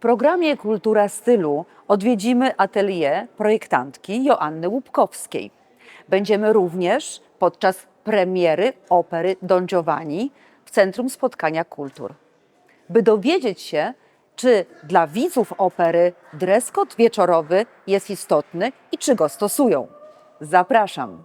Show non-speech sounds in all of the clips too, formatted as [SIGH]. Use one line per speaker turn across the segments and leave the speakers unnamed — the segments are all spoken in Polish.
programie Kultura Stylu odwiedzimy atelier projektantki Joanny Łupkowskiej. Będziemy również podczas premiery opery Don Giovanni w Centrum Spotkania Kultur. By dowiedzieć się, czy dla widzów opery dress code wieczorowy jest istotny i czy go stosują. Zapraszam.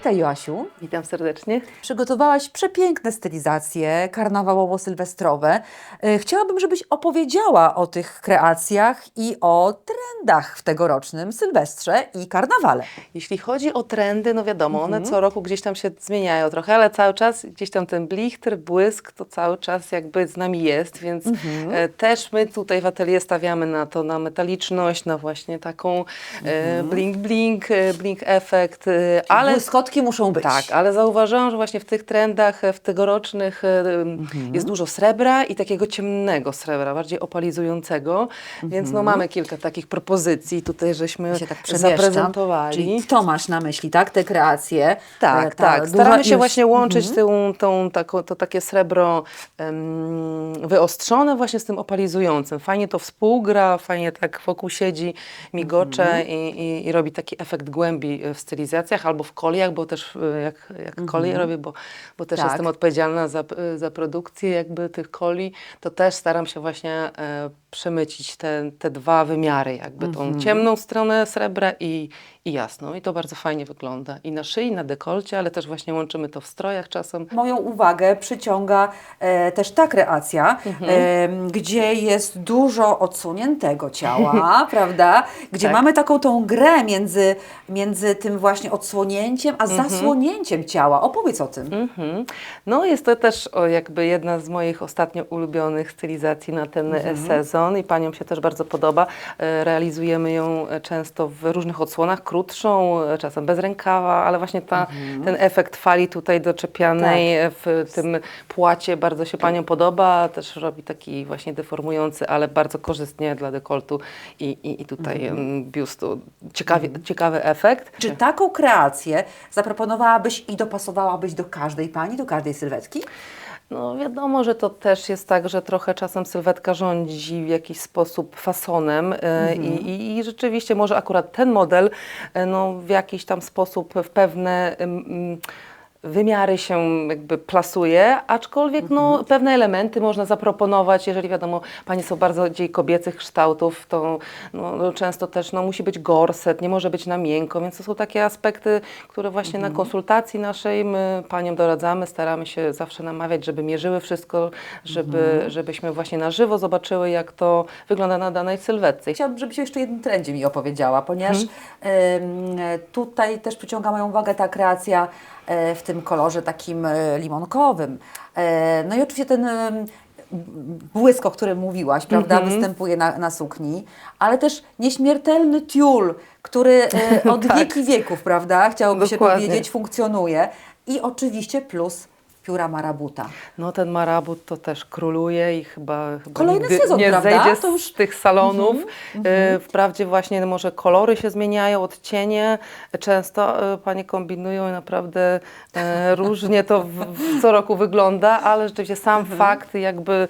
Witaj Joasiu.
Witam serdecznie.
Przygotowałaś przepiękne stylizacje karnawałowo-sylwestrowe. E, Chciałabym, żebyś opowiedziała o tych kreacjach i o trendach w tegorocznym Sylwestrze i karnawale.
Jeśli chodzi o trendy, no wiadomo,
Mhm.
one co roku gdzieś tam się zmieniają trochę, ale cały czas gdzieś tam ten blichtr, błysk, to cały czas jakby z nami jest, więc
Mhm.
e, też my tutaj w atelier stawiamy na to, na metaliczność, na właśnie taką e, blink, blink, e, blink efekt, e, ale
Ale muszą być.
Tak, ale zauważyłam, że właśnie w tych trendach, e, w tegorocznych e,
Mhm.
jest dużo srebra i takiego ciemnego srebra, bardziej opalizującego, więc no mamy kilka takich propozycji tutaj, żeśmy
Mhm. się tak
zaprezentowali.
Czyli to masz na myśli, tak? Te kreacje.
Tak,
E, ta
tak. Staramy się
ilość-
właśnie łączyć
Mhm.
tą, tą, taką, to takie srebro em, wyostrzone właśnie z tym opalizującym. Fajnie to współgra, fajnie tak wokół siedzi, migocze
Mhm.
i, i, i robi taki efekt głębi w stylizacjach albo w koliach, bo też e, jak, jak kolie robię, bo, bo też
Mhm. Tak.
jestem odpowiedzialna za, za produkcję jakby tych coli, to też staram się właśnie e, przemycić te, te dwa wymiary, jakby
Mhm.
tą ciemną stronę srebra i, i jasną. I to bardzo fajnie wygląda. I na szyi, i na dekolcie, ale też właśnie łączymy to w strojach czasem.
Moją uwagę przyciąga e, też ta kreacja,
Mhm.
e, gdzie jest dużo odsuniętego ciała, [LAUGHS] prawda? Gdzie
Tak.
mamy taką tą grę między, między tym właśnie odsłonięciem, a
Mhm.
zasłonięciem ciała. Opowiedz o tym.
Mhm. No jest to też o, jakby jedna z moich ostatnio ulubionych stylizacji na ten e, sezon i Paniom się też bardzo podoba. E, Realizujemy ją e, często w różnych odsłonach, krótszą, e, czasem bez rękawa, ale właśnie ta, ten efekt fali tutaj doczepianej e, w tym płacie bardzo się Paniom podoba. Też robi taki właśnie deformujący, ale bardzo korzystnie dla dekoltu i, i, i tutaj mm, biustu. Ciekawie, Ciekawy efekt.
Czy taką kreację zaproponowałabyś i dopasowałabyś do każdej pani, do każdej sylwetki?
No wiadomo, że to też jest tak, że trochę czasem sylwetka rządzi w jakiś sposób fasonem e, i, i, i rzeczywiście może akurat ten model e, no, w jakiś tam sposób w pewne wymiary się jakby plasuje, aczkolwiek no, pewne elementy można zaproponować, jeżeli wiadomo, panie są bardziej kobiecych kształtów, to no, często też no, musi być gorset, nie może być na miękko, więc to są takie aspekty, które właśnie na konsultacji naszej my paniom doradzamy, staramy się zawsze namawiać, żeby mierzyły wszystko, żeby, żebyśmy właśnie na żywo zobaczyły, jak to wygląda na danej sylwetce.
Chciałabym, żebyś o jeszcze jednym trendzie mi opowiedziała, ponieważ
Mhm.
tutaj też przyciąga moją uwagę ta kreacja e, w tym kolorze takim e, limonkowym. E, no i oczywiście ten błysk, o którym mówiłaś, prawda,
Mhm.
występuje na, na sukni, ale też nieśmiertelny tiul, który e, [LAUGHS] od
Tak.
wieki wieków, prawda, chciałoby się
Dokładnie.
powiedzieć, funkcjonuje. I oczywiście plus pióra marabuta.
No ten marabut to też króluje i chyba, chyba
Kolejny
nigdy
sezon,
nie
prawda?
zejdzie z
To już-
tych salonów. E, Wprawdzie właśnie może kolory się zmieniają, odcienie. Często e, panie kombinują i naprawdę e, różnie to w, w, co roku wygląda, ale rzeczywiście sam fakt jakby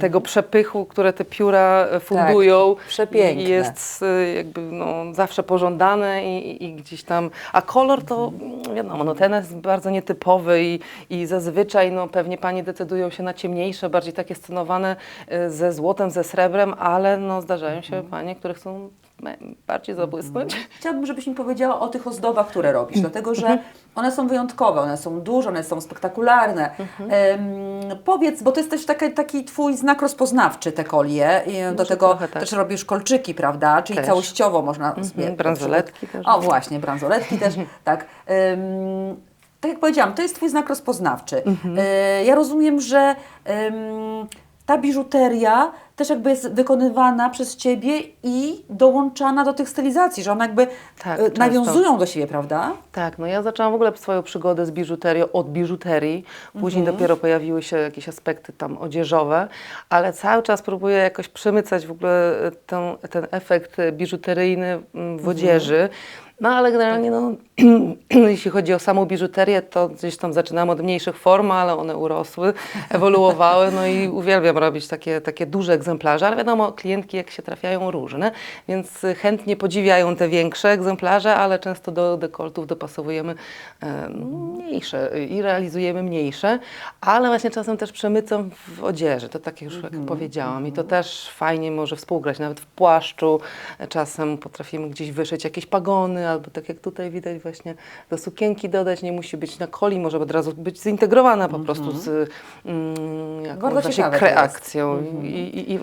tego przepychu, które te pióra e, fundują
przepiękne.
jest jakby no, zawsze pożądane i, i, gdzieś tam, a kolor to wiadomo, no ten jest bardzo nietypowy i, i zazwyczaj no, pewnie panie decydują się na ciemniejsze, bardziej takie scenowane e, ze złotem, ze srebrem, ale no, zdarzają się panie, które chcą bardziej zabłysnąć.
Chciałabym, żebyś mi powiedziała o tych ozdobach, które robisz, dlatego że one są wyjątkowe, one są duże, one są spektakularne. Em, powiedz, bo to jest też taki, taki twój znak rozpoznawczy, te kolie. I do tego
trochę tak.
też robisz kolczyki, prawda? Czyli
Też.
całościowo można sobie...
bransoletki też.
O właśnie, bransoletki też, [LAUGHS] tak. Em, tak jak powiedziałam, to jest twój znak rozpoznawczy. E, ja rozumiem, że ta biżuteria też jakby jest wykonywana przez Ciebie i dołączana do tych stylizacji, że one jakby
Tak,
e,
często.
nawiązują do siebie, prawda?
Tak, no ja zaczęłam w ogóle swoją przygodę z biżuterią od biżuterii. Później dopiero pojawiły się jakieś aspekty tam odzieżowe, ale cały czas próbuję jakoś przemycać w ogóle ten, ten efekt biżuteryjny mm, w odzieży. No ale generalnie, no, [CLEARS THROAT] jeśli chodzi o samą biżuterię, to gdzieś tam zaczynam od mniejszych form, ale one urosły, ewoluowały, no i uwielbiam robić takie, takie duże egzemplarze, ale wiadomo, klientki jak się trafiają różne, więc chętnie podziwiają te większe egzemplarze, ale często do dekoltów dopasowujemy e, mniejsze i realizujemy mniejsze, ale właśnie czasem też przemycam w odzieży, to tak już jak powiedziałam. I to też fajnie może współgrać, nawet w płaszczu czasem potrafimy gdzieś wyszyć jakieś pagony, albo tak jak tutaj widać właśnie do sukienki dodać, nie musi być na koli, może od razu być zintegrowana po prostu z mm, jakąś kreacją. I, i, i,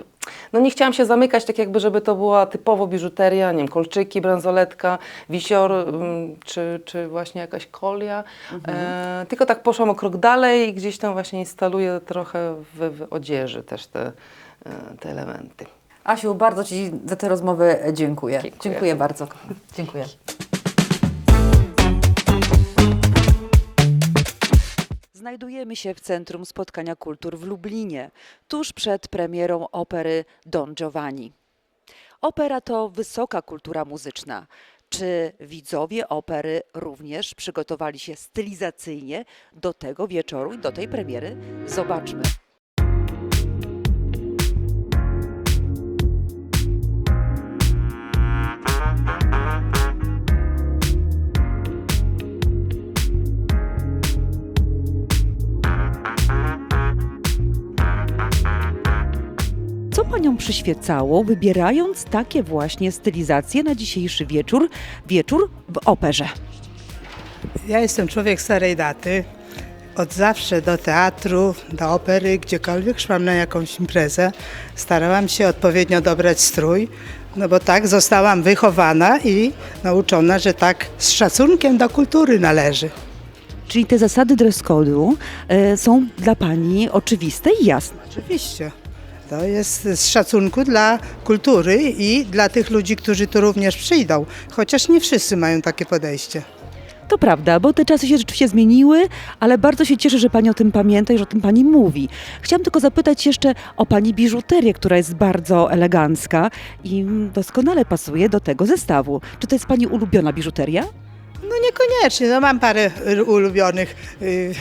no nie chciałam się zamykać tak jakby, żeby to była typowo biżuteria, nie wiem, kolczyki, bransoletka, wisior, mm, czy, czy właśnie jakaś kolia, e, tylko tak poszłam o krok dalej i gdzieś tam właśnie instaluję trochę w, w odzieży też te, e, te elementy.
Asiu, bardzo Ci za tę rozmowę dziękuję.
Dziękuję.
Dziękuję bardzo. Dziękuję. Znajdujemy się w Centrum Spotkania Kultur w Lublinie, tuż przed premierą opery Don Giovanni. Opera to wysoka kultura muzyczna. Czy widzowie opery również przygotowali się stylizacyjnie do tego wieczoru i do tej premiery? Zobaczmy. Przyświecało, wybierając takie właśnie stylizacje na dzisiejszy wieczór, wieczór w operze?
Ja jestem człowiek starej daty. Od zawsze do teatru, do opery, gdziekolwiek szłam na jakąś imprezę, starałam się odpowiednio dobrać strój, no bo tak zostałam wychowana i nauczona, że tak z szacunkiem do kultury należy.
Czyli te zasady dress code'u e, są dla pani oczywiste i jasne.
Oczywiście. To jest z szacunku dla kultury i dla tych ludzi, którzy tu również przyjdą, chociaż nie wszyscy mają takie podejście.
To prawda, bo te czasy się rzeczywiście zmieniły, ale bardzo się cieszę, że pani o tym pamięta i że o tym pani mówi. Chciałam tylko zapytać jeszcze o pani biżuterię, która jest bardzo elegancka i doskonale pasuje do tego zestawu. Czy to jest pani ulubiona biżuteria?
No niekoniecznie, no mam parę y, ulubionych, y,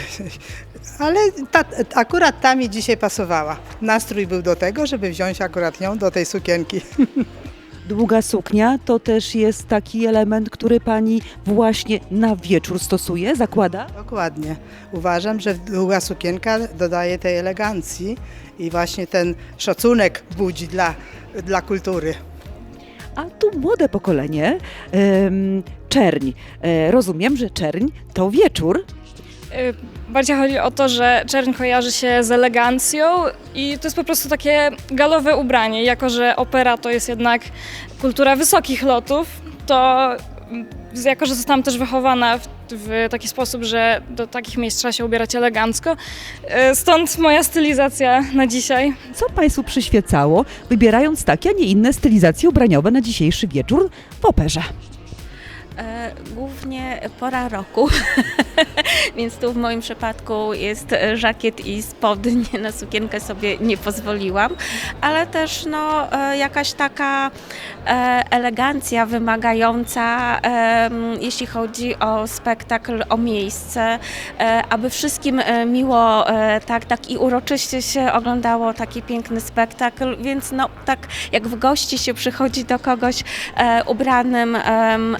ale ta, akurat ta mi dzisiaj pasowała. Nastrój był do tego, żeby wziąć akurat ją do tej sukienki. [LAUGHS]
Długa suknia to też jest taki element, który pani właśnie na wieczór stosuje, zakłada?
Dokładnie. Uważam, że długa sukienka dodaje tej elegancji i właśnie ten szacunek budzi dla, dla kultury.
A tu młode pokolenie, czerń. E, rozumiem, że czerń to wieczór.
Y, Bardziej chodzi o to, że czerń kojarzy się z elegancją i to jest po prostu takie galowe ubranie. Jako, że opera to jest jednak kultura wysokich lotów, to mm, jako, że zostałam też wychowana w, w taki sposób, że do takich miejsc trzeba się ubierać elegancko, y, stąd moja stylizacja na dzisiaj.
Co Państwu przyświecało, wybierając takie, a nie inne stylizacje ubraniowe na dzisiejszy wieczór w operze?
E, Głównie pora roku, [LAUGHS] więc tu w moim przypadku jest e, żakiet i spodnie, na sukienkę sobie nie pozwoliłam, ale też no, e, jakaś taka e, elegancja wymagająca, em, jeśli chodzi o spektakl, o miejsce, e, aby wszystkim e, miło e, tak, tak i uroczyście się oglądało taki piękny spektakl, więc no tak jak w gości się przychodzi do kogoś e, ubranym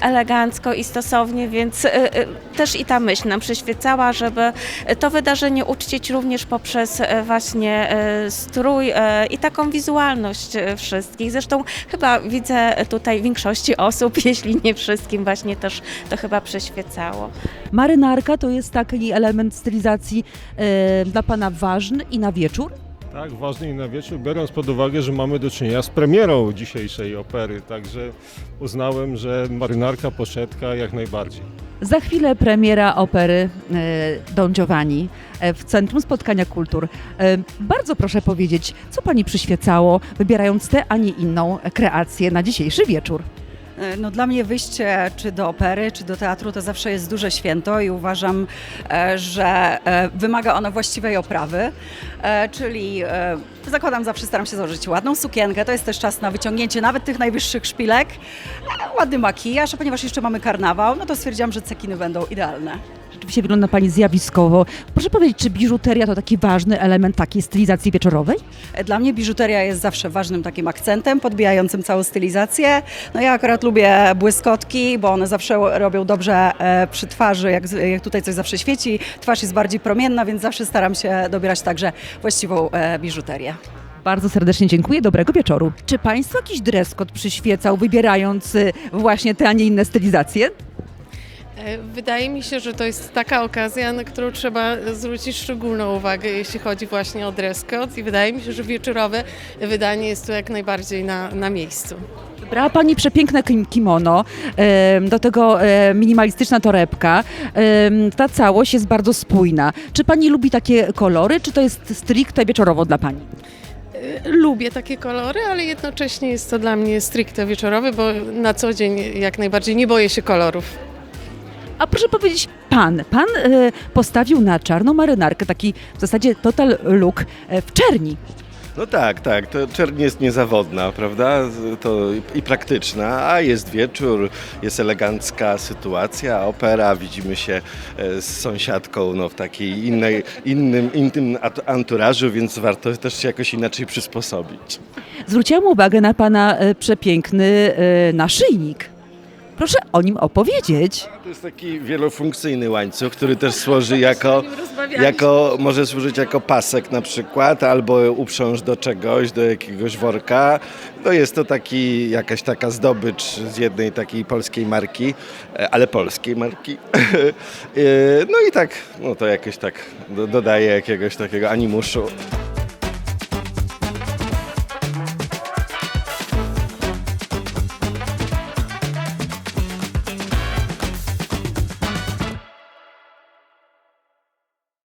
elegancko i stosownie, więc e, e, też i ta myśl nam przyświecała, żeby to wydarzenie uczcić również poprzez e, właśnie strój i taką wizualność wszystkich. Zresztą chyba widzę tutaj większości osób, [LAUGHS] jeśli nie wszystkim, właśnie też to chyba przyświecało.
Marynarka to jest taki element stylizacji dla Pana ważny i na wieczór?
Tak, ważny i na wieczór, biorąc pod uwagę, że mamy do czynienia z premierą dzisiejszej opery, także uznałem, że marynarka, poszetka jak najbardziej.
Za chwilę premiera opery e, Don Giovanni e, w Centrum Spotkania Kultur. E, Bardzo proszę powiedzieć, co Pani przyświecało, wybierając tę, a nie inną kreację na dzisiejszy wieczór?
E, No dla mnie wyjście czy do opery, czy do teatru to zawsze jest duże święto i uważam, e, że e, wymaga ono właściwej oprawy, czyli zakładam zawsze, staram się założyć ładną sukienkę, to jest też czas na wyciągnięcie nawet tych najwyższych szpilek, ładny makijaż, a ponieważ jeszcze mamy karnawał, no to stwierdziłam, że cekiny będą idealne.
Rzeczywiście wygląda Pani zjawiskowo. Proszę powiedzieć, czy biżuteria to taki ważny element takiej stylizacji wieczorowej?
E, Dla mnie biżuteria jest zawsze ważnym takim akcentem, podbijającym całą stylizację. No ja akurat lubię błyskotki, bo one zawsze robią dobrze e, przy twarzy, jak, jak tutaj coś zawsze świeci. Twarz jest bardziej promienna, więc zawsze staram się dobierać także właściwą e, biżuterię.
Bardzo serdecznie dziękuję, dobrego wieczoru. Czy Państwu jakiś dress code przyświecał, wybierając y, właśnie te, a nie inne stylizacje?
E, Wydaje mi się, że to jest taka okazja, na którą trzeba zwrócić szczególną uwagę, jeśli chodzi właśnie o dress code i wydaje mi się, że wieczorowe wydanie jest tu jak najbardziej na, na miejscu.
Brała Pani przepiękne kim- kimono, do tego e, minimalistyczna torebka. Ta całość jest bardzo spójna. Czy Pani lubi takie kolory, czy to jest stricte wieczorowo dla Pani?
E, Lubię takie kolory, ale jednocześnie jest to dla mnie stricte wieczorowe, bo na co dzień jak najbardziej nie boję się kolorów.
A proszę powiedzieć, Pan, Pan e, postawił na czarną marynarkę, taki w zasadzie total look e, w czerni.
No tak, tak, to czerń jest niezawodna, prawda? To i praktyczna, a jest wieczór, jest elegancka sytuacja, opera, widzimy się e, z sąsiadką no, w takiej innej, innym, innym at- anturażu, więc warto też się jakoś inaczej przysposobić.
Zwróciłam uwagę na Pana e, przepiękny e, naszyjnik. Proszę o nim opowiedzieć.
To jest taki wielofunkcyjny łańcuch, który też służy jako, [LAUGHS] jako, może służyć jako pasek na przykład, albo uprząż do czegoś, do jakiegoś worka. No jest to taki, jakaś taka zdobycz z jednej takiej polskiej marki, e, ale polskiej marki. [LAUGHS] E, No i tak, no to jakoś tak do- dodaje jakiegoś takiego animuszu.